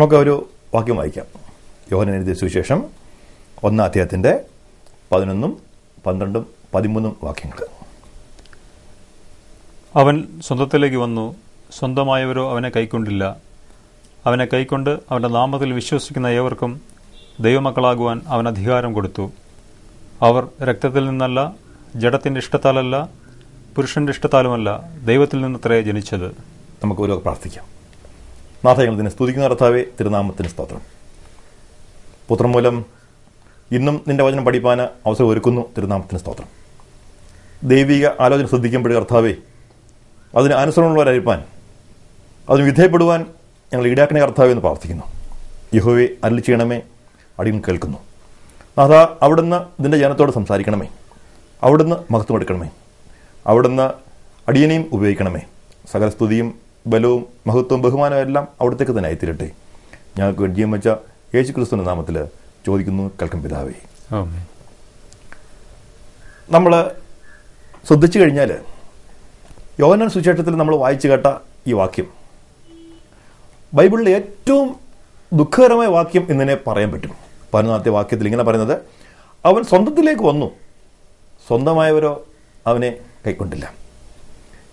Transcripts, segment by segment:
നമുക്ക് ഒരു വാക്യം വായിക്കാം. യോഹന എഴുതിയ സുവിശേഷം ഒന്നാം അധ്യായത്തിന്റെ പതിനൊന്നും പന്ത്രണ്ടും പതിമൂന്നും വാക്യങ്ങൾ. അവൻ സ്വന്തത്തിലേക്ക് വന്നു. സ്വന്തമായവരോ അവനെ കൈക്കൊണ്ടില്ല. അവനെ കൈക്കൊണ്ട് അവന്റെ നാമത്തിൽ വിശ്വസിക്കുന്ന ഏവർക്കും ദൈവമക്കളാകുവാൻ അവൻ അധികാരം കൊടുത്തു. അവർ രക്തത്തിൽ നിന്നല്ല ജഡത്തിന്റെ ഇഷ്ടത്താലല്ല പുരുഷന്റെ ഇഷ്ടത്താലുമല്ല ദൈവത്തിൽ നിന്നത്രേ ജനിച്ചത്. നമുക്ക് ഓരോ പ്രാർത്ഥിക്കാം. നാഥ ഞങ്ങൾ ഇതിനെ സ്തുതിക്കുന്ന കർത്താവേ തിരുനാമത്തിന് സ്തോത്രം. പുത്രം മൂലം ഇന്നും നിന്റെ വചനം പഠിപ്പാൻ അവസരം ഒരുക്കുന്നു തിരുനാമത്തിന് സ്തോത്രം. ദൈവിക ആലോചന ശ്രദ്ധിക്കുമ്പോൾ കർത്താവേ അതിന് അനുസരണമുള്ളവരായിരിക്കാൻ അതിന് വിധേയപ്പെടുവാൻ ഞങ്ങൾ ഈടാക്കണേ കർത്താവേ എന്ന് പ്രാർത്ഥിക്കുന്നു. യഹോവെ അരളി ചെയ്യണമേ അടിയൻ കേൾക്കുന്നു. നാഥ അവിടുന്ന് ഇതിന്റെ ജനത്തോട് സംസാരിക്കണമേ അവിടുന്ന് മഹത്വം എടുക്കണമേ അവിടുന്ന് അടിയനെയും ഉപയോഗിക്കണമേ. സകല സ്തുതിയും ബലവും മഹത്വവും ബഹുമാനവും എല്ലാം അവിടത്തേക്ക് തന്നെ ആയിത്തീരട്ടെ. ഞങ്ങൾക്ക് വേണ്ടി വെച്ച യേശു ക്രിസ്തുവിന്റെ നാമത്തിൽ ചോദിക്കുന്നു കേൾക്കും പിതാവേ. നമ്മൾ ശ്രദ്ധിച്ചു കഴിഞ്ഞാൽ യോഹനൻ സുശേഷത്തിൽ നമ്മൾ വായിച്ചു കേട്ട ഈ വാക്യം ബൈബിളിലെ ഏറ്റവും ദുഃഖകരമായ വാക്യം എന്നതിനെ പറയാൻ പറ്റും. പതിനൊന്നാമത്തെ വാക്യത്തിൽ ഇങ്ങനെ പറയുന്നത് അവൻ സ്വന്തത്തിലേക്ക് വന്നു. സ്വന്തമായവരോ അവനെ കൈക്കൊണ്ടില്ല.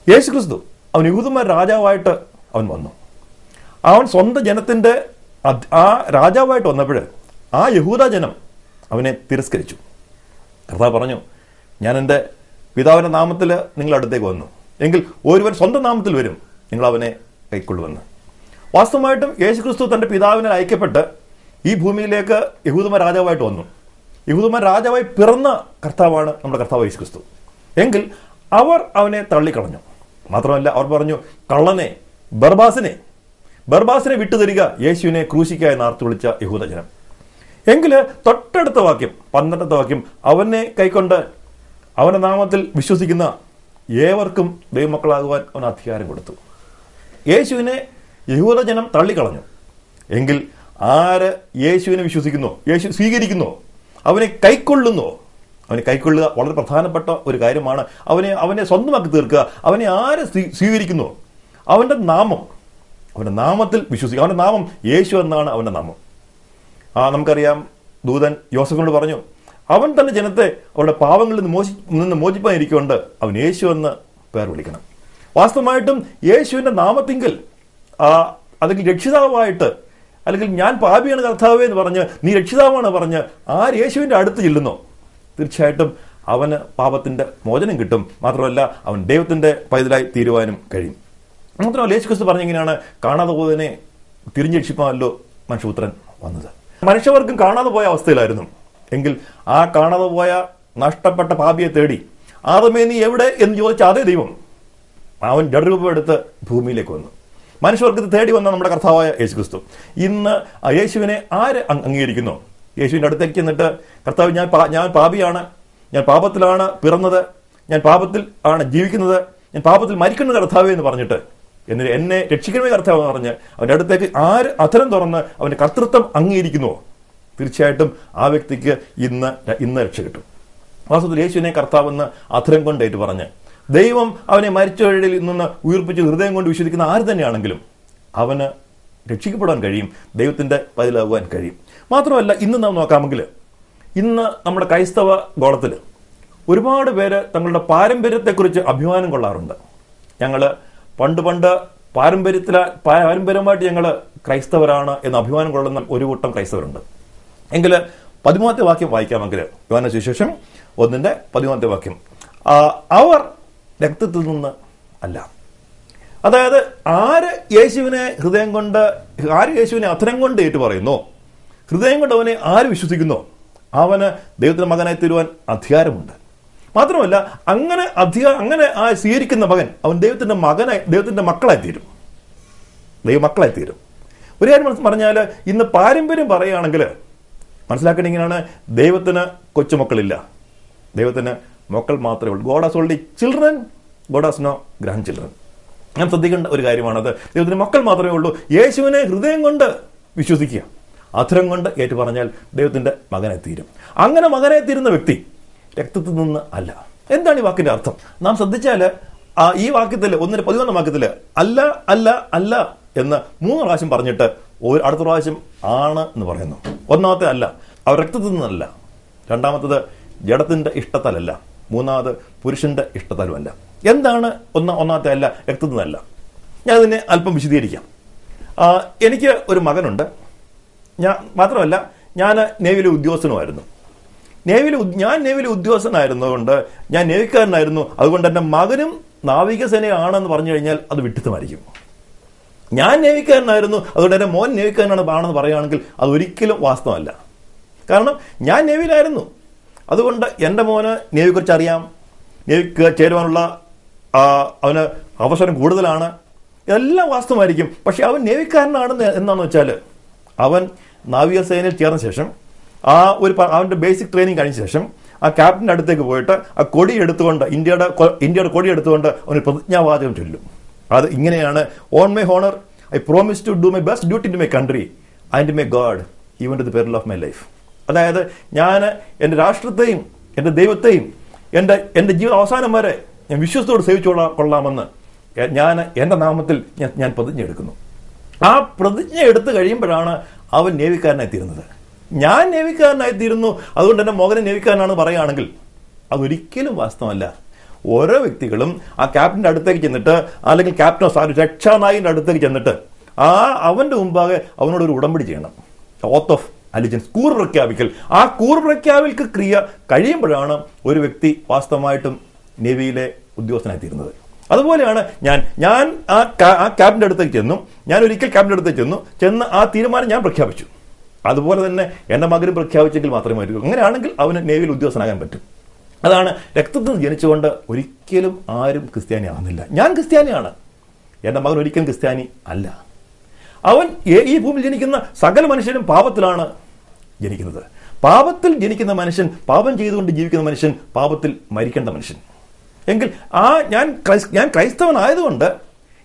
യേശു ക്രിസ്തു അവൻ യഹൂദന്മാർ രാജാവായിട്ട് അവൻ വന്നു. അവൻ സ്വന്തം ജനത്തിന്റെ ആ രാജാവായിട്ട് വന്നപ്പോൾ ആ യഹൂദ ജനം അവനെ തിരസ്കരിച്ചു. കർത്താവ് പറഞ്ഞു ഞാൻ എന്റെ പിതാവിന്റെ നാമത്തിൽ നിങ്ങളടുത്തേക്ക് വന്നു. എങ്കിൽ ഒരുവൻ സ്വന്തം നാമത്തിൽ വരും. നിങ്ങൾ അവനെ കൈക്കൊള്ളുമെന്ന് വാസ്തവമായിട്ടും യേശു ക്രിസ്തു തന്റെ പിതാവിനെ അയക്കപ്പെട്ട് ഈ ഭൂമിയിലേക്ക് യഹൂദമ രാജാവായിട്ട് വന്നു. യഹൂദമ രാജാവായി പിറന്ന കർത്താവാണ് നമ്മുടെ കർത്താവ് യേശു ക്രിസ്തു എങ്കിൽ അവർ അവനെ തള്ളിക്കളഞ്ഞു. മാത്രമല്ല അവർ പറഞ്ഞു കള്ളനെ ബർബാസിനെ ബർബാസിനെ വിട്ടുതരിക യേശുവിനെ ക്രൂശിക്കായി നാർത്തു വിളിച്ച യഹൂദജനം. എങ്കിൽ തൊട്ടടുത്ത വാക്യം പന്ത്രണ്ടത്തെ വാക്യം അവനെ കൈക്കൊണ്ട് അവന്റെ നാമത്തിൽ വിശ്വസിക്കുന്ന ഏവർക്കും ദൈവമക്കളാകുവാൻ അവൻ അധികാരം കൊടുത്തു. യേശുവിനെ യഹൂദജനം തള്ളിക്കളഞ്ഞു. എങ്കിൽ ആര് യേശുവിനെ വിശ്വസിക്കുന്നു യേശു സ്വീകരിക്കുന്നു അവനെ കൈക്കൊള്ളുന്നു അവനെ കൈക്കൊള്ളുക വളരെ പ്രധാനപ്പെട്ട ഒരു കാര്യമാണ്. അവനെ അവനെ സ്വന്തമാക്കി തീർക്കുക. അവനെ ആരെ സ്വീകരിക്കുന്നു? അവന്റെ നാമം. അവന്റെ നാമത്തിൽ വിശ്വസിക്കുക. അവന്റെ നാമം യേശു എന്നാണ് അവന്റെ നാമം. ആ നമുക്കറിയാം ദൂതൻ യോസഫിനോട് പറഞ്ഞു അവൻ തന്നെ ജനത്തെ അവരുടെ പാവങ്ങളിൽ നിന്ന് മോചി നിന്ന് മോചിപ്പാനിരിക്കൊണ്ട് അവൻ യേശു എന്ന് പേർ വിളിക്കണം. വാസ്തവമായിട്ടും യേശുവിന്റെ നാമത്തിങ്കിൽ അല്ലെങ്കിൽ രക്ഷിതാവായിട്ട് അല്ലെങ്കിൽ ഞാൻ പാപിയാണ് കർത്താവേ എന്ന് പറഞ്ഞ് നീ രക്ഷിതാവാണ് പറഞ്ഞ് ആ യേശുവിന്റെ അടുത്ത് ചെല്ലുന്നോ? തീർച്ചയായിട്ടും അവന് പാപത്തിന്റെ മോചനം കിട്ടും. മാത്രമല്ല അവൻ ദൈവത്തിന്റെ പൈതലായി തീരുവാനും കഴിയും. മാത്രമല്ല യേശു ക്രിസ്തു പറഞ്ഞെങ്ങനെയാണ് കാണാതെ പോയതിനെ തിരിഞ്ഞരക്ഷിപ്പാനല്ലോ മനുഷ്യപുത്രൻ വന്നത്. മനുഷ്യവർക്കും കാണാതെ പോയ അവസ്ഥയിലായിരുന്നു. എങ്കിൽ ആ കാണാതെ പോയ നഷ്ടപ്പെട്ട പാപിയെ തേടി ആദമേ നീ എവിടെ? എന്ന് ചോദിച്ച അതേ ദൈവം അവൻ ജഡരൂപമെടുത്ത് ഭൂമിയിലേക്ക് വന്നു. മനുഷ്യവർഗത്തെ തേടി വന്ന നമ്മുടെ കർത്താവായ യേശു ക്രിസ്തു ഇന്ന് യേശുവിനെ ആര് അംഗീകരിക്കുന്നു? യേശുവിന്റെ അടുത്തേക്ക് നിന്നിട്ട് കർത്താവ് ഞാൻ ഞാൻ പാപിയാണ്. ഞാൻ പാപത്തിലാണ് പിറന്നത്. ഞാൻ പാപത്തിൽ ആണ് ജീവിക്കുന്നത്. ഞാൻ പാപത്തിൽ മരിക്കുന്ന കർത്താവേ എന്ന് പറഞ്ഞിട്ട് എന്നിട്ട് എന്നെ രക്ഷിക്കണമേ കർത്താവ് എന്ന് പറഞ്ഞ് അവന്റെ അടുത്തേക്ക് ആര് അധരം തുറന്ന് അവന്റെ കർത്തൃത്വം അംഗീകരിക്കുന്നുവോ? തീർച്ചയായിട്ടും ആ വ്യക്തിക്ക് ഇന്ന് ഇന്ന് രക്ഷ കിട്ടും. വാസ്തവത്തിൽ യേശുവിനെ കർത്താവെന്ന് അധരം കൊണ്ടേറ്റ് പറഞ്ഞ് ദൈവം അവനെ മരിച്ചവഴിയിൽ നിന്ന് ഉയർപ്പിച്ച് ഹൃദയം കൊണ്ട് വിശ്വസിക്കുന്ന ആര് തന്നെയാണെങ്കിലും അവന് രക്ഷിക്കപ്പെടാൻ കഴിയും. ദൈവത്തിന്റെ പതിലാകുവാൻ കഴിയും. മാത്രമല്ല ഇന്ന് നാം നോക്കാമെങ്കിൽ ഇന്ന് നമ്മുടെ ക്രൈസ്തവ ഗോളത്തിൽ ഒരുപാട് പേര് തങ്ങളുടെ പാരമ്പര്യത്തെക്കുറിച്ച് അഭിമാനം കൊള്ളാറുണ്ട്. ഞങ്ങൾ പണ്ട് പണ്ട് പാരമ്പര്യത്തില പാരമ്പര്യമായിട്ട് ഞങ്ങൾ ക്രൈസ്തവരാണ് എന്ന് അഭിമാനം കൊള്ളുന്ന ഒരു കൂട്ടം ക്രൈസ്തവരുണ്ട്. എങ്കിൽ പതിമൂന്നാമത്തെ വാക്യം വായിക്കാമെങ്കിൽ യുവാന സുവിശേഷം ഒന്നിന്റെ പതിമൂന്നാമത്തെ വാക്യം. അവർ രക്തത്തിൽ നിന്ന് അല്ല. അതായത് ആര് യേശുവിനെ ഹൃദയം കൊണ്ട് ആര് യേശുവിനെ അധരം കൊണ്ട് ഏറ്റു പറയുന്നു ഹൃദയം കൊണ്ട് അവനെ ആര് വിശ്വസിക്കുന്നോ? അവന് ദൈവത്തിന്റെ മകനായി തീരുവാൻ അധികാരമുണ്ട്. മാത്രമല്ല അങ്ങനെ അധിക അങ്ങനെ ആ സ്വീകരിക്കുന്ന മകൻ അവൻ ദൈവത്തിന്റെ മകനായി ദൈവത്തിന്റെ മക്കളായി തീരും. ദൈവമക്കളായി തീരും. ഒരു കാര്യം മനസ്സിൽ പറഞ്ഞാൽ ഇന്ന് പാരമ്പര്യം പറയുകയാണെങ്കിൽ മനസ്സിലാക്കേണ്ട ഇങ്ങനെയാണ് ദൈവത്തിന് കൊച്ചുമക്കളില്ല. ദൈവത്തിന് മക്കൾ മാത്രമേ ഉള്ളൂ. God has Oldi children God has no grandchildren ഞാൻ ശ്രദ്ധിക്കേണ്ട ഒരു കാര്യമാണത്. ദൈവത്തിന് മക്കൾ മാത്രമേ ഉള്ളൂ. യേശുവിനെ ഹൃദയം കൊണ്ട് വിശ്വസിക്കുക. അധരം കൊണ്ട് ഏറ്റു പറഞ്ഞാൽ ദൈവത്തിന്റെ മകനെ തീരും. അങ്ങനെ മകനെ തീരുന്ന വ്യക്തി രക്തത്തിൽ നിന്ന് അല്ല. എന്താണ് ഈ വാക്കിന്റെ അർത്ഥം? നാം ശ്രദ്ധിച്ചാൽ ഈ വാക്യത്തിൽ ഒന്നിന് പതിനൊന്നാം വാക്യത്തിൽ അല്ല അല്ല അല്ല എന്ന് മൂന്ന് പ്രാവശ്യം പറഞ്ഞിട്ട് ഒരു അടുത്ത പ്രാവശ്യം ആണ് എന്ന് പറയുന്നു. ഒന്നാമത്തെ അല്ല അവർ രക്തത്തിൽ നിന്നല്ല. രണ്ടാമത്തത് ജഡത്തിന്റെ ഇഷ്ടത്താലല്ല. മൂന്നാമത് പുരുഷന്റെ ഇഷ്ടത്താലുമല്ല. എന്താണ് ഒന്ന ഒന്നാമത്തെ അല്ല രക്തത്തിൽ നിന്നല്ല? ഞാൻ അതിനെ അല്പം വിശദീകരിക്കാം. എനിക്ക് ഒരു മകനുണ്ട്. ഞാൻ മാത്രമല്ല ഞാൻ നേവിയിലെ ഉദ്യോഗസ്ഥനുമായിരുന്നു. നേവിയിൽ ഞാൻ നേവിയിലെ ഉദ്യോഗസ്ഥനായിരുന്നതുകൊണ്ട് ഞാൻ നേവിക്കാരനായിരുന്നു. അതുകൊണ്ട് എന്റെ മകനും നാവികസേനയാണെന്ന് പറഞ്ഞു കഴിഞ്ഞാൽ അത് വിട്ടിത്തമായിരിക്കും ഞാൻ നേവിക്കാരനായിരുന്നു. അതുകൊണ്ട് എന്റെ മോൻ നേവിക്കാരനാണ് ആണെന്ന് പറയുകയാണെങ്കിൽ അത് ഒരിക്കലും വാസ്തവമല്ല. കാരണം ഞാൻ നേവിയിലായിരുന്നു. അതുകൊണ്ട് എന്റെ മോന് നേവിയെക്കുറിച്ച് അറിയാം നേവിക്ക് ചേരുവാനുള്ള അവന് അവസരം കൂടുതലാണ്. എല്ലാം വാസ്തവമായിരിക്കും. പക്ഷെ അവൻ നേവിക്കാരനാണെന്ന് എന്താണെന്ന് വെച്ചാൽ അവൻ നാവികസേനയിൽ ചേർന്ന ശേഷം ആ ഒരു അവന്റെ ബേസിക് ട്രെയിനിങ് കഴിഞ്ഞ ശേഷം ആ ക്യാപ്റ്റന്റെ അടുത്തേക്ക് പോയിട്ട് ആ കൊടി എടുത്തുകൊണ്ട് ഇന്ത്യയുടെ ഇന്ത്യയുടെ കൊടി എടുത്തുകൊണ്ട് അവന് പ്രതിജ്ഞാവാചകം ചൊല്ലും. അത് ഇങ്ങനെയാണ് on my honour I promise to do my best duty to my country and my God even to the peril of my life അതായത് ഞാൻ എന്റെ രാഷ്ട്രത്തെയും എന്റെ ദൈവത്തെയും എന്റെ എന്റെ ജീവിത അവസാനം വരെ ഞാൻ വിശ്വസത്തോട് സേവിച്ചോളാം കൊള്ളാമെന്ന് ഞാൻ എന്റെ നാമത്തിൽ ഞാൻ ഞാൻ പ്രതിജ്ഞ എടുക്കുന്നു ആ പ്രതിജ്ഞ എടുത്തു കഴിയുമ്പോഴാണ് അവൻ നേവിക്കാരനായി തീരുന്നത് ഞാൻ നേവിക്കാരനായി തീരുന്നു അതുകൊണ്ട് എന്റെ മോഹനെ നേവിക്കാരനാണ് പറയുകയാണെങ്കിൽ അതൊരിക്കലും വാസ്തവമല്ല. ഓരോ വ്യക്തികളും ആ ക്യാപ്റ്റന്റെ അടുത്തേക്ക് ചെന്നിട്ട് അല്ലെങ്കിൽ ക്യാപ്റ്റനോ സാറി രക്ഷാനായിന്റെ അടുത്തേക്ക് ചെന്നിട്ട് ആ അവന്റെ മുമ്പാകെ അവനോടൊരു ഉടമ്പടി ചെയ്യണം. ഓത്ത് ഓഫ് അലിജൻസ് കൂർ പ്രഖ്യാപിക്കൽ. ആ കൂർ പ്രഖ്യാപിക്കൽ ക്രിയ കഴിയുമ്പോഴാണ് ഒരു വ്യക്തി വാസ്തവമായിട്ടും നേവിയിലെ ഉദ്യോഗസ്ഥനായി തീരുന്നത് അതുപോലെയാണ് ഞാൻ ഞാൻ ആ ആ ക്യാബിന്റെ അടുത്തേക്ക് ചെന്നു. ഞാൻ ഒരിക്കൽ ക്യാബിന്റെ അടുത്തേക്ക് ചെന്നു. ചെന്ന് ആ തീരുമാനം ഞാൻ പ്രഖ്യാപിച്ചു. അതുപോലെ തന്നെ എന്റെ മകനും പ്രഖ്യാപിച്ചെങ്കിൽ മാത്രമേ പറ്റൂ അങ്ങനെയാണെങ്കിൽ അവന് നേവിയിൽ ഉദ്യോഗസ്ഥനാകാൻ പറ്റും. അതാണ് രക്തത്തിൽ ജനിച്ചുകൊണ്ട് ഒരിക്കലും ആരും ക്രിസ്ത്യാനി ആവുന്നില്ല ഞാൻ ക്രിസ്ത്യാനിയാണ്. എന്റെ മകൻ ഒരിക്കലും ക്രിസ്ത്യാനി അല്ല. അവൻ ഈ ഭൂമിയിൽ ജനിക്കുന്ന സകല മനുഷ്യരും പാപത്തിലാണ് ജനിക്കുന്നത്. പാപത്തിൽ ജനിക്കുന്ന മനുഷ്യൻ പാപം ചെയ്തുകൊണ്ട് ജീവിക്കുന്ന മനുഷ്യൻ പാപത്തിൽ മരിക്കേണ്ട മനുഷ്യൻ. എങ്കിൽ ആ ഞാൻ ഞാൻ ക്രൈസ്തവനായതുകൊണ്ട്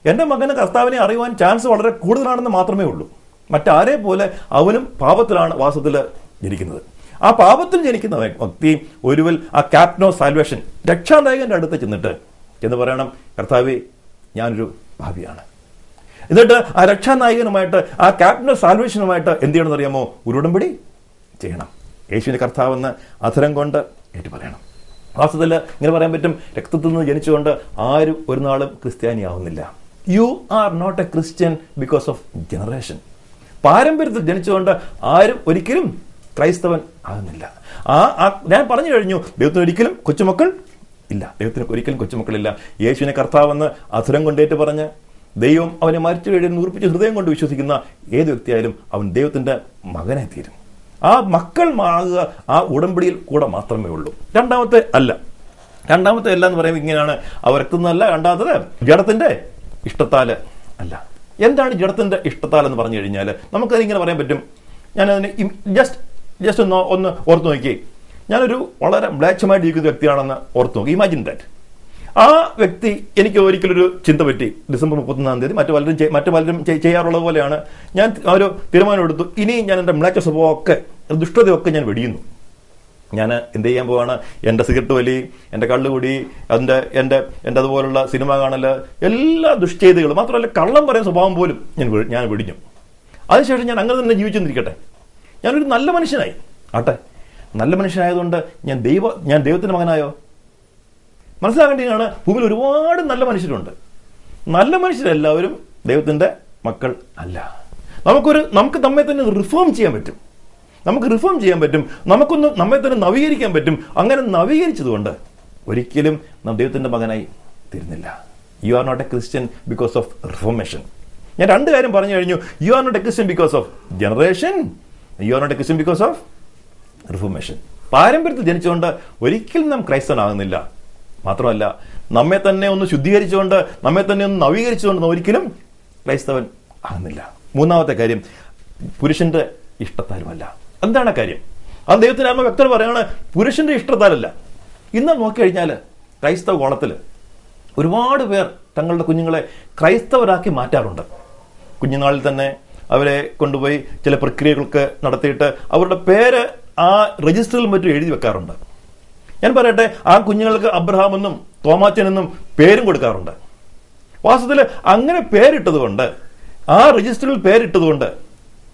എന്റെ മകന് കർത്താവിനെ അറിയുവാൻ ചാൻസ് വളരെ കൂടുതലാണെന്ന് മാത്രമേ ഉള്ളൂ. മറ്റാരെ പോലെ അവനും പാപത്തിലാണ് വാസത്തിൽ ജനിക്കുന്നത്. ആ പാപത്തിൽ ജനിക്കുന്ന വ്യക്തി ഒരുവൽ ആ ക്യാപ്റ്റൻ ഓഫ് സാൽവേഷൻ രക്ഷാനായകന്റെ അടുത്ത് ചെന്നിട്ട് എന്ന് പറയണം കർത്താവെ ഞാനൊരു ഭാവിയാണ്. എന്നിട്ട് ആ രക്ഷാനായകനുമായിട്ട് ആ ക്യാപ്റ്റൻ ഓഫ് സാൽവേഷനുമായിട്ട് എന്ത് ചെയ്യണമെന്ന് അറിയാമോ? ഒരു ഉടമ്പടി ചെയ്യണം. യേശുവിന്റെ കർത്താവെന്ന് അധരം കൊണ്ട് ഏറ്റു പറയണം വാസ്തവത്തിൽ ഇങ്ങനെ പറയാൻ പറ്റും രക്തത്തിൽ നിന്ന് ജനിച്ചുകൊണ്ട് ആരും ഒരു നാളും ക്രിസ്ത്യാനി ആവുന്നില്ല you are not a Christian because of generation പാരമ്പര്യത്തിൽ ജനിച്ചുകൊണ്ട് ആരും ഒരിക്കലും ക്രൈസ്തവൻ ആകുന്നില്ല. ആ ഞാൻ പറഞ്ഞു കഴിഞ്ഞു ദൈവത്തിന് ഒരിക്കലും കൊച്ചുമക്കൾ ഇല്ല. ദൈവത്തിന് ഒരിക്കലും കൊച്ചുമക്കളില്ല. യേശുവിനെ കർത്താവെന്ന് അധുരം കൊണ്ടേറ്റ് പറഞ്ഞ് ദൈവം അവനെ മരിച്ചു കഴിഞ്ഞ് ഉറപ്പിച്ച് ഹൃദയം കൊണ്ട് വിശ്വസിക്കുന്ന ഏത് വ്യക്തിയായാലും അവൻ ദൈവത്തിന്റെ മകനെ തീരും ആ മക്കൾ മാറുക ആ ഉടമ്പടിയിൽ കൂടെ മാത്രമേ ഉള്ളൂ. രണ്ടാമത്തെ അല്ല. രണ്ടാമത്തെ അല്ല എന്ന് പറയുമ്പോൾ ഇങ്ങനെയാണ് അവർ എത്തുന്നതല്ല രണ്ടാമത്തത് ജഡത്തിന്റെ ഇഷ്ടത്താൽ അല്ല. എന്താണ് ജഡത്തിന്റെ ഇഷ്ടത്താൽ എന്ന് പറഞ്ഞു കഴിഞ്ഞാൽ നമുക്കതിങ്ങനെ പറയാൻ പറ്റും. ഞാൻ ഞാനതിന് ജസ്റ്റ് ജസ്റ്റ് ഒന്ന് ഒന്ന് ഓർത്ത് നോക്കി ഞാനൊരു വളരെ മ്ലേച്ഛമായിട്ട് ജീവിക്കുന്ന വ്യക്തിയാണെന്ന് ഓർത്ത് നോക്കി. ഇമാജിൻ ദാറ്റ് ആ വ്യക്തി എനിക്ക് ഒരിക്കലൊരു ചിന്ത പറ്റി. ഡിസംബർ മുപ്പത്തൊന്നാം തീയതി മറ്റു പലരും മറ്റു പലരും ചെയ്യാറുള്ളത് പോലെയാണ്. ഞാൻ ഒരു തീരുമാനം എടുത്തു. ഇനി ഞാൻ എന്റെ മ്ലേച്ഛ സ്വഭാവമൊക്കെ ദുഷ്ടതയൊക്കെ ഞാൻ വെടിയുന്നു. ഞാൻ എന്ത് ചെയ്യാൻ പോവാണ്? എന്റെ സിഗരറ്റ് വലി എന്റെ കള്ളുകൂടി എന്റെ എന്റെ എന്റെ അതുപോലുള്ള സിനിമ കാണൽ എല്ലാ ദുഷ്ചേതകളും മാത്രമല്ല കള്ളം പറയുന്ന സ്വഭാവം പോലും ഞാൻ ഞാൻ വെടിഞ്ഞു. അതിനുശേഷം ഞാൻ അങ്ങനെ തന്നെ ജീവിച്ചെന്നിരിക്കട്ടെ ഞാനൊരു നല്ല മനുഷ്യനായി. ആട്ടെ നല്ല മനുഷ്യനായതുകൊണ്ട് ഞാൻ ദൈവ ഞാൻ ദൈവത്തിന്റെ മകനായോ? മനസ്സിലാക്കേണ്ടതാണ് ഭൂമിയിൽ ഒരുപാട് നല്ല മനുഷ്യരുണ്ട്. നല്ല മനുഷ്യരെല്ലാവരും ദൈവത്തിന്റെ മക്കൾ അല്ല. നമുക്കൊരു നമുക്ക് നമ്മെ തന്നെ റിഫോം ചെയ്യാൻ പറ്റും. നമുക്ക് റിഫോം ചെയ്യാൻ പറ്റും. നമുക്കൊന്ന് നമ്മെ തന്നെ നവീകരിക്കാൻ പറ്റും. അങ്ങനെ നവീകരിച്ചതുകൊണ്ട് ഒരിക്കലും നാം ദൈവത്തിന്റെ മകനായി തീരുന്നില്ല. You are not a Christian because of reformation ഞാൻ രണ്ട് കാര്യം പറഞ്ഞു കഴിഞ്ഞു. You are not a Christian because of generation you are not a Christian because of reformation പാരമ്പര്യത്തിൽ ജനിച്ചുകൊണ്ട് ഒരിക്കലും നാം ക്രൈസ്തവനാകുന്നില്ല. മാത്രമല്ല നമ്മെ തന്നെ ഒന്ന് ശുദ്ധീകരിച്ചുകൊണ്ട് നമ്മെ തന്നെ ഒന്ന് നവീകരിച്ചുകൊണ്ട് ഒരിക്കലും ക്രൈസ്തവൻ ആകുന്നില്ല. മൂന്നാമത്തെ കാര്യം പുരുഷന്റെ ഇഷ്ടത്താലുമല്ല. എന്താണ് കാര്യം? അത് ദൈവത്തിന് അമ്മ വ്യക്തത പറയാണ് പുരുഷന്റെ ഇഷ്ടത്താലല്ല. ഇന്ന് നോക്കിക്കഴിഞ്ഞാൽ ക്രൈസ്തവ കോളത്തിൽ ഒരുപാട് പേർ തങ്ങളുടെ കുഞ്ഞുങ്ങളെ ക്രൈസ്തവരാക്കി മാറ്റാറുണ്ട്. കുഞ്ഞുനാളിൽ തന്നെ അവരെ കൊണ്ടുപോയി ചില പ്രക്രിയകൾക്ക് നടത്തിയിട്ട് അവരുടെ പേര് ആ രജിസ്റ്ററിൽ മറ്റും എഴുതി വെക്കാറുണ്ട്. ഞാൻ പറയട്ടെ ആ കുഞ്ഞുങ്ങൾക്ക് അബ്രഹാം എന്നും തോമാച്ചൻ എന്നും പേരും കൊടുക്കാറുണ്ട്. വാസ്തവത്തിൽ അങ്ങനെ പേരിട്ടതുകൊണ്ട് ആ രജിസ്റ്ററിൽ പേരിട്ടതുകൊണ്ട്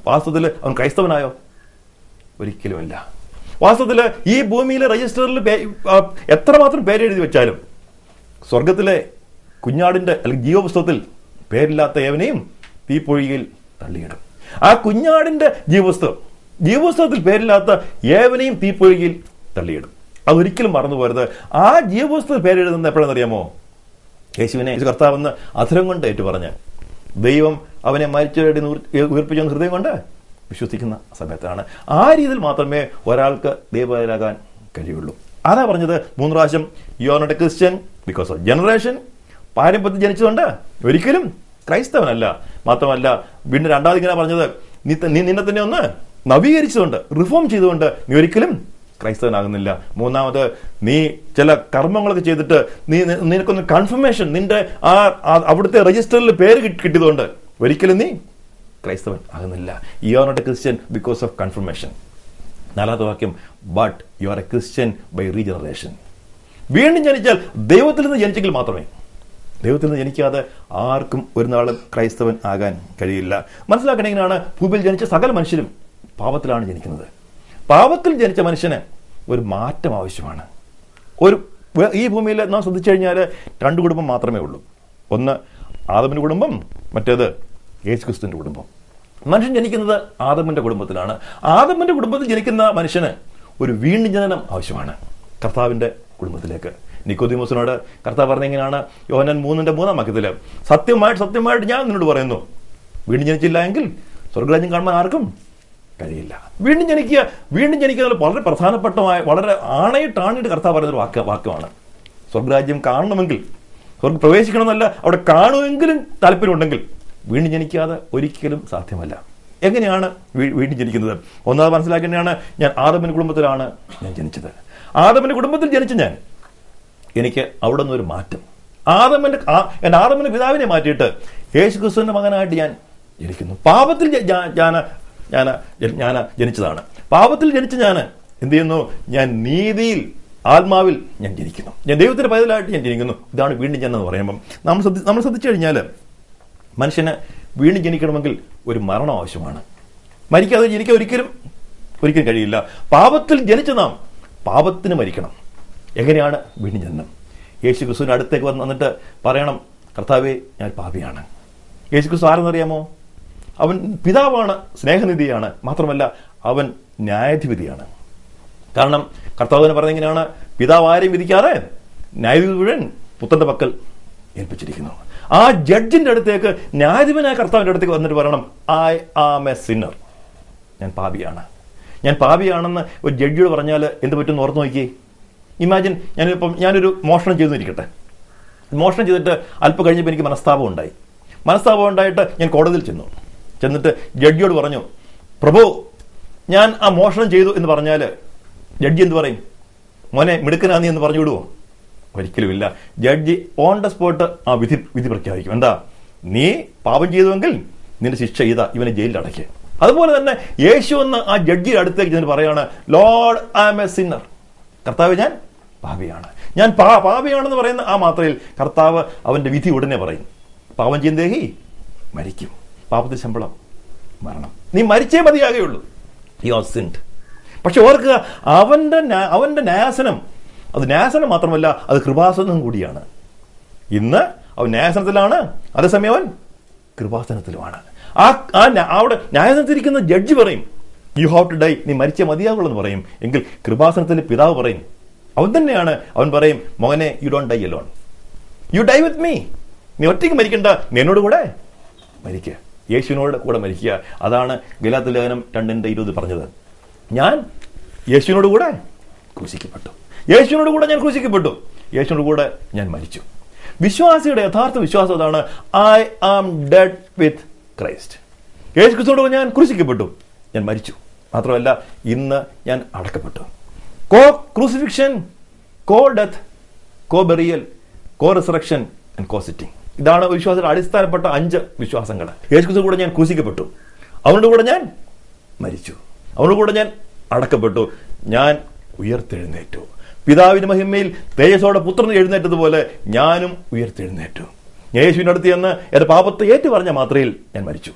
വാസ്തവത്തിൽ അവൻ ക്രൈസ്തവനായോ? ഒരിക്കലുമല്ല. വാസ്തവത്തിൽ ഈ ഭൂമിയിലെ രജിസ്റ്ററിൽ എത്രമാത്രം പേര് പേരെഴുതി വെച്ചാലും സ്വർഗത്തിലെ കുഞ്ഞാടിന്റെ അല്ലെങ്കിൽ ജീവപുസ്തകത്തിൽ പേരില്ലാത്ത ഏവനെയും തീപ്പൊഴിയിൽ തള്ളിയിടും. ആ കുഞ്ഞാടിന്റെ ജീവപുസ്തകം ജീവപുസ്തകത്തിൽ പേരില്ലാത്ത ഏവനെയും തീപ്പൊഴിയിൽ തള്ളിയിടും. അതൊരിക്കലും മറന്നു പോരുത് ആ ജീവപുസ്തകത്തിൽ പേരെഴുതുന്നത് എപ്പോഴാണെന്നറിയാമോ യേശുവിനെ യേശു കർത്താവെന്ന് അധരം കൊണ്ട് ഏറ്റു പറഞ്ഞ് ദൈവം അവനെ മരിച്ചവരുടെ ഉയർപ്പിച്ച ഹൃദയം കൊണ്ട് വിശ്വസിക്കുന്ന സമയത്താണ്. ആ രീതിയിൽ മാത്രമേ ഒരാൾക്ക് ദൈവരാകാൻ കഴിയുള്ളൂ. ആരാ പറഞ്ഞത്? മൂന്ന് പ്രാവശ്യം you are not a Christian because of generation പാരമ്പര്യത്തിൽ ജനിച്ചതുകൊണ്ട് ഒരിക്കലും ക്രൈസ്തവനല്ല. മാത്രമല്ല വീണ്ടും രണ്ടാമത് ഇങ്ങനെ പറഞ്ഞത് നീ നീ നിന്നെ തന്നെ ഒന്ന് നവീകരിച്ചുകൊണ്ട് റിഫോം ചെയ്തുകൊണ്ട് നീ ഒരിക്കലും ക്രൈസ്തവനാകുന്നില്ല. മൂന്നാമത് നീ ചില കർമ്മങ്ങളൊക്കെ ചെയ്തിട്ട് നീ നിനക്കൊന്ന് കൺഫർമേഷൻ നിന്റെ ആ അവിടുത്തെ രജിസ്റ്ററിൽ പേര് കിട്ടി- കിട്ടിയതുകൊണ്ട് ഒരിക്കലും നീ ക്രൈസ്തവൻ ആകുന്നില്ല. You are not a Christian because of confirmation നാലാമത്തെ വാക്യം but you are a Christian by regeneration വീണ്ടും ജനിച്ചാൽ ദൈവത്തിൽ നിന്ന് ജനിച്ചെങ്കിൽ മാത്രമേ ദൈവത്തിൽ നിന്ന് ജനിക്കാതെ ആർക്കും ഒരു നാളും ക്രൈസ്തവൻ ആകാൻ കഴിയില്ല. മനസ്സിലാക്കണം ഭൂമിയിൽ ജനിച്ച സകല മനുഷ്യരും പാപത്തിലാണ് ജനിക്കുന്നത്. പാപത്തിൽ ജനിച്ച മനുഷ്യന് ഒരു മാറ്റം ആവശ്യമാണ്. ഒരു ഈ ഭൂമിയിൽ നാം ശ്രദ്ധിച്ചു കഴിഞ്ഞാൽ രണ്ട് കുടുംബം മാത്രമേ ഉള്ളൂ. ഒന്ന് ആദമിന്റെ കുടുംബം മറ്റേത് യേശുക്രിസ്തുവിന്റെ കുടുംബം. മനുഷ്യൻ ജനിക്കുന്നത് ആദമിന്റെ കുടുംബത്തിലാണ്. ആദമിന്റെ കുടുംബത്തിൽ ജനിക്കുന്ന മനുഷ്യന് ഒരു വീണ്ടും ജനനം ആവശ്യമാണ്. കർത്താവിന്റെ കുടുംബത്തിലേക്ക്. നിക്കോദിമോസിനോട് കർത്താവ് പറഞ്ഞ എങ്ങനെയാണ് യോഹനൻ മൂന്നിന്റെ മൂന്നാം വാക്യത്തിൽ സത്യമായിട്ട് സത്യമായിട്ട് ഞാൻ നിന്നോട് പറയുന്നു. വീണ്ടും ജനിച്ചില്ല എങ്കിൽ സ്വർഗരാജ്യം കാണുവാൻ ആർക്കും കഴിയില്ല. വീണ്ടും ജനിക്കുക വീണ്ടും ജനിക്കുന്നത് വളരെ പ്രധാനപ്പെട്ടമായ വളരെ ആണയിട്ട് ആണയിട്ട് കർത്താവ് പറയുന്നൊരു വാക്യ വാക്യമാണ്. സ്വർഗരാജ്യം കാണണമെങ്കിൽ സ്വർഗം പ്രവേശിക്കണമെന്നല്ല അവിടെ കാണുമെങ്കിലും താല്പര്യമുണ്ടെങ്കിൽ വീണ്ടും ജനിക്കാതെ ഒരിക്കലും സാധ്യമല്ല. എങ്ങനെയാണ് വീണ്ടും ജനിക്കുന്നത്? ഒന്നാമത് മനസ്സിലാക്കേണ്ടതാണ് ഞാൻ ആദമിന്റെ കുടുംബത്തിലാണ് ഞാൻ ജനിച്ചത്. ആദമിന്റെ കുടുംബത്തിൽ ജനിച്ച ഞാൻ എനിക്ക് അവിടെ നിന്നൊരു മാറ്റം. ആദമിന്റെ എന്റെ ആദമിന്റെ പിതാവിനെ മാറ്റിയിട്ട് യേശു ക്രിസ്തുവിന്റെ മകനായിട്ട് ഞാൻ ജനിക്കുന്നു. പാപത്തിൽ ഞാൻ ഞാൻ ഞാൻ ജനിച്ചതാണ്. പാപത്തിൽ ജനിച്ച ഞാൻ എന്ത് ചെയ്യുന്നു? ഞാൻ നീതിയിൽ ആത്മാവിൽ ഞാൻ ജനിക്കുന്നു. ഞാൻ ദൈവത്തിന്റെ പൈതലായിട്ട് ഞാൻ ജനിക്കുന്നു. ഇതാണ് വീണ്ടും ഞാൻ എന്ന് പറയുമ്പം. നമ്മൾ ശ്രദ്ധി നമ്മൾ ശ്രദ്ധിച്ചു കഴിഞ്ഞാൽ മനുഷ്യന് വീണ്ടും ജനിക്കണമെങ്കിൽ ഒരു മരണം ആവശ്യമാണ്. മരിക്കാതെ ജനിക്കാൻ ഒരിക്കലും ഒരിക്കലും കഴിയില്ല. പാപത്തിൽ ജനിച്ച നാം പാപത്തിന് മരിക്കണം. എങ്ങനെയാണ് വീണ്ടും ജനനം? യേശു ക്രിസ്തുവിന് അടുത്തേക്ക് വന്ന് വന്നിട്ട് പറയണം കർത്താവേ ഞാൻ പാപിയാണ്. യേശു ക്രിസ്തു ആരെന്നറിയാമോ? അവൻ പിതാവാണ് സ്നേഹനിധിയാണ്. മാത്രമല്ല അവൻ ന്യായാധിപതിയാണ്. കാരണം കർത്താവ് പറഞ്ഞ എങ്ങനെയാണ്? പിതാവ് ആരെയും വിധിക്കാതെ ന്യായവിധി മുഴുവൻ പുത്രന്റെ പക്കൽ ഏൽപ്പിച്ചിരിക്കുന്നു. ആ ജഡ്ജിന്റെ അടുത്തേക്ക് ന്യായാധിപനായ കർത്താവിന്റെ അടുത്തേക്ക് വന്നിട്ട് പറയണം ഐ ആം എ സിന്നർ ഞാൻ പാപിയാണ്. ഞാൻ പാപിയാണെന്ന് ഒരു ജഡ്ജിയോട് പറഞ്ഞാൽ എന്ത് പറ്റുമെന്ന് ഓർത്ത് നോക്കി ഇമാജിൻ ഞാനിപ്പം ഞാനൊരു മോഷണം ചെയ്തു ചെയ്തിരിക്കട്ടെ. മോഷണം ചെയ്തിട്ട് അല്പം കഴിഞ്ഞപ്പോൾ എനിക്ക് മനസ്താപം ഉണ്ടായി. മനസ്താപം ഉണ്ടായിട്ട് ഞാൻ കോടതിയിൽ ചെന്നു. ചെന്നിട്ട് ജഡ്ജിയോട് പറഞ്ഞു പ്രഭു ഞാൻ ആ മോഷണം ചെയ്തു എന്ന് പറഞ്ഞാൽ ജഡ്ജി എന്ത് പറയും? മോനെ മിടുക്കനാന്നി എന്ന് പറഞ്ഞു വിടുവോ ഒരിക്കലുമില്ല. ജഡ്ജി ഓൺ ദ സ്പോട്ട് ആ വിധി വിധി പ്രഖ്യാപിക്കും. എന്താ? നീ പാപം ചെയ്തുവെങ്കിൽ നിന്റെ ശിക്ഷ ചെയ്ത ഇവനെ ജയിലിൽ അടയ്ക്കുക അതുപോലെ തന്നെ യേശു എന്ന് ആ ജഡ്ജി അടുത്തേക്ക് ചെന്ന് പറയാണ് Lord I am a sinner കർത്താവ് ഞാൻ പാപിയാണ്. ഞാൻ പാ പാപിയാണെന്ന് പറയുന്ന ആ മാത്രയിൽ കർത്താവ് അവന്റെ വിധി ഉടനെ പറയും. പാപം ചെയ്യുന്ന ദേഹി മരിക്കും. പാപത്തിന് ശമ്പളം മരണം. നീ മരിച്ചേ മതിയാകെയുള്ളൂ. യു ആർ സിൻഡ് പക്ഷെ ഓർക്കുക അവന്റെ അവന്റെ ന്യാസനം അത് ന്യാസനം മാത്രമല്ല അത് കൃപാസനം കൂടിയാണ്. ഇന്ന് അവൻ ന്യായസനത്തിലാണ് അതേസമയം അവൻ കൃപാസനത്തിലുമാണ്. ആ ആ അവിടെ ന്യായസനത്തിരിക്കുന്ന ജഡ്ജി പറയും യു ഹാവ് ടു ഡൈ നീ മരിച്ചേ മതിയാകുള്ളൂ എന്ന് പറയും. എങ്കിൽ കൃപാസനത്തിന്റെ പിതാവ് പറയും അവൻ തന്നെയാണ്. അവൻ പറയും മോനെ you don't die alone you die with me നീ ഒറ്റയ്ക്ക് മരിക്കണ്ട. നീ എന്നോട് കൂടെ മരിക്കുക യേശുവിനോട് കൂടെ മരിക്കുക. അതാണ് ഗലാത്ത് ലേഖനം രണ്ടിന്റെ ഇരുപത് പറഞ്ഞത്. ഞാൻ യേശുവിനോട് കൂടെ ക്രൂശിക്കപ്പെട്ടു. യേശുവിനോട് കൂടെ ഞാൻ ക്രൂശിക്കപ്പെട്ടു. യേശുവിനോട് കൂടെ ഞാൻ മരിച്ചു. വിശ്വാസിയുടെ യഥാർത്ഥ വിശ്വാസം അതാണ് I am dead with Christ യേശു ക്രിസ്തുവോട് ഞാൻ ക്രൂശിക്കപ്പെട്ടു. ഞാൻ മരിച്ചു. മാത്രമല്ല ഇന്ന് ഞാൻ അടക്കപ്പെട്ടു. Co crucifixion co death co burial co resurrection and co sitting ഇതാണ് വിശ്വാസത്തിന്റെ അടിസ്ഥാനപ്പെട്ട അഞ്ച് വിശ്വാസങ്ങൾ. യേശുക്രിസ്തു കൂടെ ഞാൻ ക്രൂശിക്കപ്പെട്ടു. അവനോട് കൂടെ ഞാൻ മരിച്ചു. അവനോട് കൂടെ ഞാൻ അടക്കപ്പെട്ടു. ഞാൻ ഉയർത്തെഴുന്നേറ്റു. പിതാവിന്റെ മഹിമയിൽ തേജസ്സോടെ പുത്രൻ എഴുന്നേറ്റതുപോലെ ഞാനും ഉയർത്തെഴുന്നേറ്റു. യേശുവിനടുത്ത് അടുത്ത് ചെന്ന് എന്റെ പാപത്തെ ഏറ്റു പറഞ്ഞ മാത്രയിൽ ഞാൻ മരിച്ചു.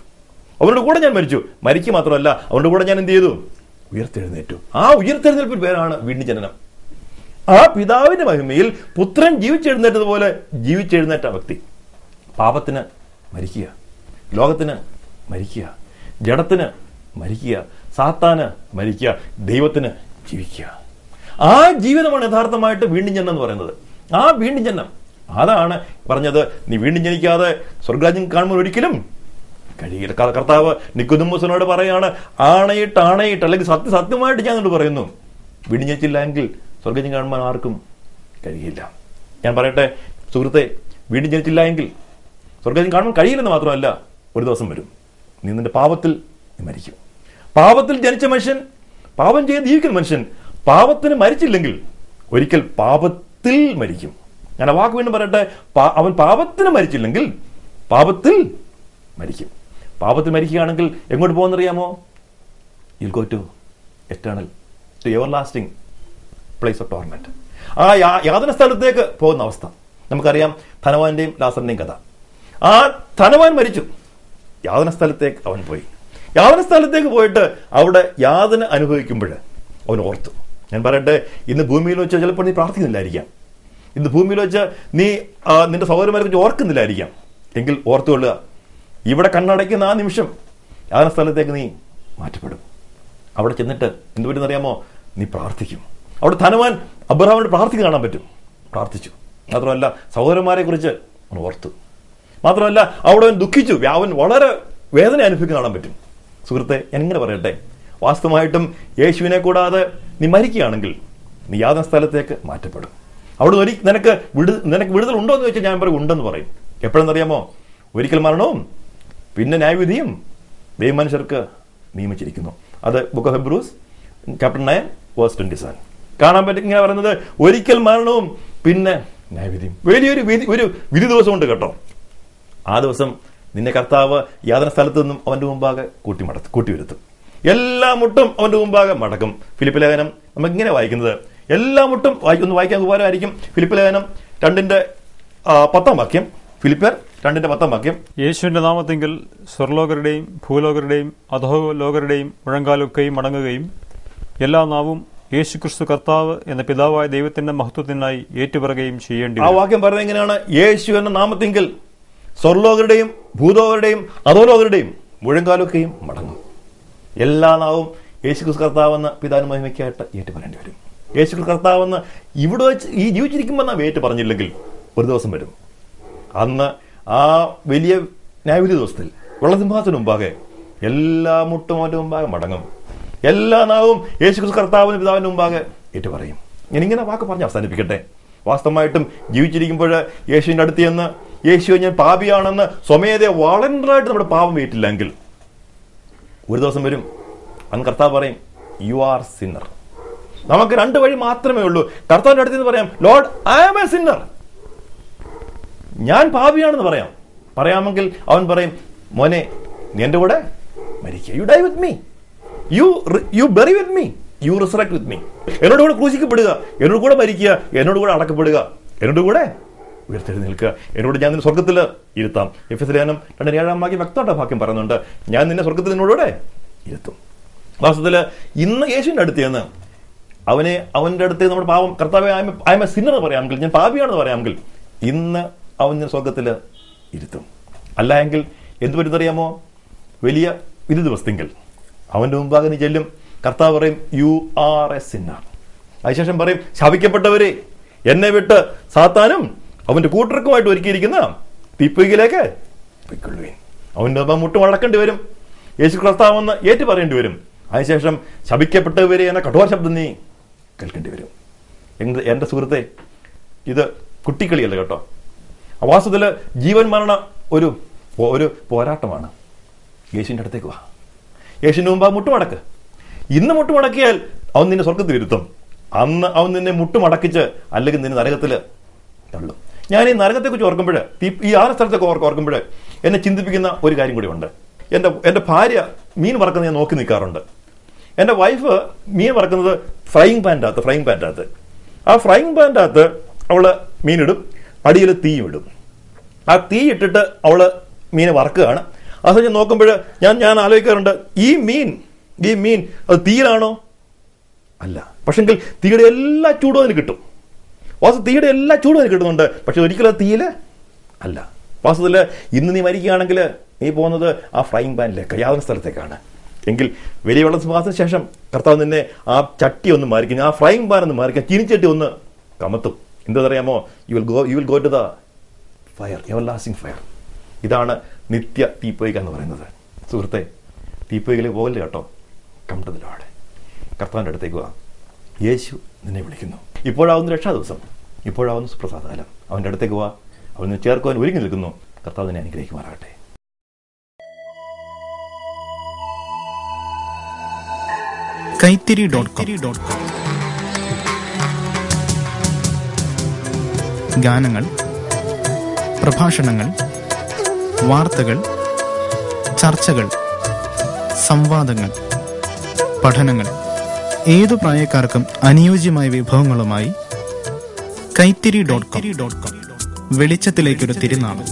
അവരുടെ കൂടെ ഞാൻ മരിച്ചു. മരിക്കുക മാത്രമല്ല അവരുടെ കൂടെ ഞാൻ എന്ത് ചെയ്തു? ഉയർത്തെഴുന്നേറ്റു. ആ ഉയർത്തെഴുന്നേൽപ്പിൽ പേരാണ് വീണ്ടും ജനനം. ആ പിതാവിന്റെ മഹിമയിൽ പുത്രൻ ജീവിച്ചെഴുന്നേറ്റതുപോലെ ജീവിച്ചെഴുന്നേറ്റ വ്യക്തി പാപത്തിന് മരിക്കുക ലോകത്തിന് മരിക്കുക ജഡത്തിന് മരിക്കുക സാത്താന് മരിക്കുക ദൈവത്തിന് ജീവിക്കുക. ആ ജീവിതമാണ് യഥാർത്ഥമായിട്ട് വീണ്ടും ജന്മം എന്ന് പറയുന്നത്. ആ വീണ്ടും ജന്മം അതാണ് പറഞ്ഞത്. നീ വീണ്ടും ജനിക്കാതെ സ്വർഗരാജ്യം കാണുമ്പോൾ ഒരിക്കലും കഴിയില്ല. കർത്താവ് നിക്കുദുമ്മസിനോട് പറയാണ് ആണയിട്ട് ആണയിട്ട് അല്ലെങ്കിൽ സത്യ സത്യമായിട്ട് ഞാൻ എന്നോട് പറയുന്നു വീണ്ടും ജനിച്ചില്ല എങ്കിൽ സ്വർഗരാജ്യം കാണുമ്പോൾ ആർക്കും കഴിയില്ല. ഞാൻ പറയട്ടെ സുഹൃത്തെ വീണ്ടും ജനിച്ചില്ല എങ്കിൽ സ്വർഗരാജ്യം കാണുമ്പോൾ കഴിയില്ലെന്ന് മാത്രമല്ല ഒരു ദിവസം വരും. നീ നിന്റെ പാപത്തിൽ മരിക്കും. പാപത്തിൽ ജനിച്ച മനുഷ്യൻ പാപം ചെയ്ത് ജീവിക്കുന്ന മനുഷ്യൻ പാപത്തിന് മരിച്ചില്ലെങ്കിൽ ഒരിക്കൽ പാപത്തിൽ മരിക്കും. ഞാൻ ആ വാക്ക് വീണ്ടും പറയട്ടെ. അവൻ പാപത്തിന് മരിച്ചില്ലെങ്കിൽ പാപത്തിൽ മരിക്കും. പാപത്തിൽ മരിക്കുകയാണെങ്കിൽ എങ്ങോട്ട് പോകുന്നറിയാമോ you go to eternal to everlasting place of torment ആ യാതന സ്ഥലത്തേക്ക് പോകുന്ന അവസ്ഥ. നമുക്കറിയാം ധനവാന്റെയും ലാസറിന്റെയും കഥ. ആ ധനവാൻ മരിച്ചു. യാതന സ്ഥലത്തേക്ക് അവൻ പോയി. യാതന സ്ഥലത്തേക്ക് പോയിട്ട് അവിടെ യാതന അനുഭവിക്കുമ്പോൾ അവൻ ഓർത്തു. ഞാൻ പറയട്ടെ ഇന്ന് ഭൂമിയിൽ വെച്ച് ചിലപ്പോൾ നീ പ്രാർത്ഥിക്കുന്നില്ലായിരിക്കാം. ഇന്ന് ഭൂമിയിൽ വെച്ച് നീ നിന്റെ സഹോദരന്മാരെ കുറിച്ച് ഓർക്കുന്നില്ലായിരിക്കാം. എങ്കിൽ ഓർത്തുകൊള്ളുക ഇവിടെ കണ്ണടയ്ക്കുന്ന ആ നിമിഷം ആ സ്ഥലത്തേക്ക് നീ മാറ്റപ്പെടും. അവിടെ ചെന്നിട്ട് എന്ത് പറ്റുന്നറിയാമോ നീ പ്രാർത്ഥിക്കും. അവിടെ ധനവാൻ അബ്രഹാമിന് പ്രാർത്ഥിക്കുന്ന കാണാൻ പറ്റും. പ്രാർത്ഥിച്ചു. മാത്രമല്ല സഹോദരന്മാരെ കുറിച്ച് അവൻ ഓർത്തു. മാത്രമല്ല അവിടെ അവൻ ദുഃഖിച്ചു. അവൻ വളരെ വേദന അനുഭവിക്കുന്ന കാണാൻ പറ്റും. സുഹൃത്തെ എങ്ങനെ പറയട്ടെ വാസ്തവമായിട്ടും യേശുവിനെ കൂടാതെ നീ മരിക്കുകയാണെങ്കിൽ നീ യാതൊരു സ്ഥലത്തേക്ക് മാറ്റപ്പെടും. അവിടെ ഒരു നിനക്ക് വിടു നിനക്ക് വിടുതൽ ഉണ്ടോ എന്ന് ചോദിച്ചാൽ ഞാൻ പറയും ഉണ്ടെന്ന് പറയും. എപ്പോഴെന്നറിയാമോ? ഒരിക്കൽ മരണവും പിന്നെ ന്യായവിധിയും ദൈവമനുഷ്യർക്ക് നിയമിച്ചിരിക്കുന്നു. അത് book of Hebrews chapter nine verse twenty seven കാണാൻ പറ്റും ഇങ്ങനെ പറയുന്നത് ഒരിക്കൽ മരണവും പിന്നെ ന്യായവിധിയും. വലിയൊരു വിധി ഒരു വിധി ദിവസമുണ്ട് കേട്ടോ. ആ ദിവസം നിന്നെ കർത്താവ് യാതൊരു സ്ഥലത്തു നിന്നും അവന്റെ മുമ്പാകെ കൂട്ടി മട കൂട്ടിവരുത്തും. എല്ലാ മുട്ടും അവന്റെ മുമ്പാകെ മടക്കും. ഫിലിപ്പ് ലേഖനം നമ്മൾ ഇങ്ങനെ വായിക്കുന്നത്. എല്ലാ മുട്ടും ഒന്ന് വായിക്കാൻ ഉപകാരമായിരിക്കും. ഫിലിപ്പ് ലേഖനം രണ്ടിന്റെ പത്താം വാക്യം. ഫിലിപ്പർ രണ്ടിന്റെ പത്താം വാക്യം. യേശുവിന്റെ നാമത്തെങ്കിൽ സ്വർലോകരുടെയും ഭൂലോകരുടെയും അധോലോകരുടെയും മുഴങ്കാലൊക്കെയും മടങ്ങുകയും എല്ലാ നാവും യേശു ക്രിസ്തു കർത്താവ് എന്ന പിതാവായ ദൈവത്തിന്റെ മഹത്വത്തിനായി ഏറ്റുപറയുകയും ചെയ്യേണ്ടി ആ വാക്യം പറയുന്നത് എങ്ങനെയാണ്? യേശു എന്ന നാമത്തെങ്കിൽ സ്വർലോകരുടെയും ഭൂതോകരുടെയും അധോലോകരുടെയും മുഴങ്കാലൊക്കെയും മടങ്ങും. എല്ലാ നാവും യേശു ക്രിസ്തു കർത്താവെന്ന് പിതാവിന് മഹിമയ്ക്കായിട്ട് ഏറ്റു പറയേണ്ടി വരും. യേശു ക്രിസ്തു കർത്താവെന്ന് ഇവിടെ വെച്ച് ഈ ജീവിച്ചിരിക്കുമ്പോൾ നാം ഏറ്റു പറഞ്ഞില്ലെങ്കിൽ ഒരു ദിവസം വരും. അന്ന് ആ വലിയ ന്യായവിധി ദിവസത്തിൽ വെള്ളസിംഹാസന മുമ്പാകെ എല്ലാ മുട്ടും മുമ്പാകെ മടങ്ങും. എല്ലാ നാവും യേശു ക്രിസ്തു കർത്താവിന് പിതാവിന് മുമ്പാകെ ഏറ്റു പറയും ഞാനിങ്ങനെ വാക്ക് പറഞ്ഞ് അവസാനിപ്പിക്കട്ടെ. വാസ്തവമായിട്ടും ജീവിച്ചിരിക്കുമ്പോൾ യേശുവിന്റെ അടുത്ത് ചെന്ന് യേശു ഞാൻ പാപിയാണെന്ന് സ്വമേധയെ വളണ്ടറായിട്ട് നമ്മുടെ പാപം ഏറ്റില്ലെങ്കിൽ ഒരു ദിവസം വരും. അന്ന് കർത്താവ് പറയും യു ആർ സിന്നർ നമുക്ക് രണ്ട് വഴി മാത്രമേ ഉള്ളൂ. കർത്താവിന്റെ അടുത്ത് പറയാം Lord I am a sinner ഞാൻ പാവിയാണെന്ന് പറയാം. പറയാമെങ്കിൽ അവൻ പറയും മോനെ നീ എന്റെ കൂടെ മരിക്കുക you die with me you you bury with me you resurrect with me എന്നോട് കൂടെ ക്രൂശിക്കപ്പെടുക. എന്നോട് കൂടെ മരിക്കുക. എന്നോട് കൂടെ അടക്കപ്പെടുക. എന്നോട് കൂടെ ഉയർത്തെഴുന്നേൽക്കുക. എന്നോട് ഞാൻ നിന്നെ സ്വർഗത്തിൽ ഇരുത്താം. എഫ് എസ് ലേഖനം രണ്ടിന് ഏഴാം വാക്യം വ്യക്തമായിട്ട് വാക്യം പറയുന്നുണ്ട്. ഞാൻ നിന്നെ സ്വർഗത്തിൽ നിന്നോടുകൂടെ ഇരുത്തും. വാസ്തവത്തിൽ ഇന്ന് യേശുവിന്റെ അടുത്ത് ചെന്ന് അവനെ അവന്റെ അടുത്ത് നമ്മുടെ പാവം കർത്താവ് ആയ സിന്നർ പറയാമെങ്കിൽ ഞാൻ പാപിയാണെന്ന് പറയാമെങ്കിൽ ഇന്ന് അവൻ ഞാൻ സ്വർഗത്തിൽ ഇരുത്തും. അല്ല എങ്കിൽ എന്ത് പറ്റുന്നറിയാമോ വലിയ വിധി ദിവസത്തെങ്കിൽ അവന്റെ മുമ്പാകെ നീ ചെല്ലും. കർത്താവ് പറയും യു ആർ എ സിന്നർ അതിനുശേഷം പറയും ശാപിക്കപ്പെട്ടവരെ എന്നെ വിട്ട് സാത്താനും അവന്റെ കൂട്ടർക്കുമായിട്ട് ഒരുക്കിയിരിക്കുന്ന തീപ്പൊയ്കിലേക്ക് പൊയ്ക്കൊള്ളുവേൻ. അവന്റെ മുട്ട് മടക്കേണ്ടി വരും. യേശു ക്രിസ്താവെന്ന് ഏറ്റു പറയേണ്ടി വരും. അതിനുശേഷം ശപിക്കപ്പെട്ടവരെ എന്ന കഠോര ശബ്ദം നീ കേൾക്കേണ്ടി വരും. എന്ത് എന്റെ സുഹൃത്തെ ഇത് കുട്ടിക്കളിയല്ല കേട്ടോ. അവാസത്തിൽ ജീവൻ മരണ ഒരു ഒരു പോരാട്ടമാണ്. യേശുവിന്റെ അടുത്തേക്ക് വാ. യേശുവിന് മുമ്പ് ആ മുട്ടുമടക്ക്. ഇന്ന് മുട്ടുമടക്കിയാൽ അവൻ നിന്നെ സ്വർഗത്തിൽ ഇരുത്തും. അന്ന് അവൻ നിന്നെ മുട്ടുമടക്കിച്ച് അല്ലെങ്കിൽ നിന്നെ നരകത്തിൽ തള്ളും. ഞാൻ ഈ നരകത്തെക്കുറിച്ച് ഓർക്കുമ്പോൾ ഈ ആറ് സ്ഥലത്തൊക്കെ ഓർക്ക് ഓർക്കുമ്പോൾ എന്നെ ചിന്തിപ്പിക്കുന്ന ഒരു കാര്യം കൂടി ഉണ്ട്. എന്റെ എന്റെ ഭാര്യ മീൻ വറക്കുന്നത് ഞാൻ നോക്കി നിൽക്കാറുണ്ട്. എന്റെ വൈഫ് മീൻ വറക്കുന്നത് ഫ്രൈയിങ് അകത്ത് ഫ്രൈയിങ് അകത്ത്. ആ ഫ്രൈയിങ് പാന്റെ അകത്ത് അവൾ മീനിടും അടിയിൽ തീയും ഇടും. ആ തീ ഇട്ടിട്ട് അവൾ മീൻ വറക്കുകയാണ്. അത് ഞാൻ നോക്കുമ്പോൾ ഞാൻ ഞാൻ ആലോചിക്കാറുണ്ട് ഈ മീൻ ഈ മീൻ അത് തീയിലാണോ? അല്ല. പക്ഷെങ്കിൽ തീയുടെ എല്ലാ ചൂടും അതിന് കിട്ടും. വാസ്തു തീയുടെ എല്ലാ ചൂടും അതിന് കിട്ടുന്നുണ്ട്. പക്ഷെ ഒരിക്കലും തീയിൽ അല്ല. വാസ്തവത്തിൽ ഇന്ന് നീ മരിക്കുകയാണെങ്കിൽ നീ പോകുന്നത് ആ ഫ്രൈങ് പാനിലേക്ക് യാതൊരു സ്ഥലത്തേക്കാണ്. എങ്കിൽ വലിയ വെള്ളം മാസത്തിന് ശേഷം കർത്താവ് നിന്നെ ആ ചട്ടി ഒന്ന് മാറിക്കും ആ ഫ്രൈങ് പാൻ ഒന്ന് മാറിക്കുക ചീനിച്ചട്ടി ഒന്ന് കമത്തും. എന്താ എന്താണെന്നറിയാമോ you will go you will go to the fire everlasting fire ഇതാണ് നിത്യ തീപ്പൊയ്ക എന്ന് പറയുന്നത്. സുഹൃത്തെ തീപ്പൊയ്കയിലേക്ക് പോകല്ലേ കേട്ടോ? കണ്ടതിലോടെ കർത്താവിന്റെ അടുത്തേക്ക് വാ. യേശു നിന്നെ വിളിക്കുന്നു. ഇപ്പോഴാവുന്ന രക്ഷാ ദിവസം ഇപ്പോഴാവുന്ന സുപ്രസാദകാലം അവന്റെ അടുത്തേക്ക് വാ അവനെ ചേർക്കുവാൻ ഒരുങ്ങി നിൽക്കുന്നു. കർത്താവ് തന്നെ അനുഗ്രഹിക്കുമാറാകട്ടെ. Kaithiri dot com. ഗാനങ്ങൾ പ്രഭാഷണങ്ങൾ വാർത്തകൾ ചർച്ചകൾ സംവാദങ്ങൾ പഠനങ്ങൾ. ഏതു പ്രായക്കാർക്കും അനുയോജ്യമായ വിഭവങ്ങളുമായി കൈത്തിരി ഡോട്ട് കോം വെളിച്ചത്തിലേക്കൊരു തിരുനാമം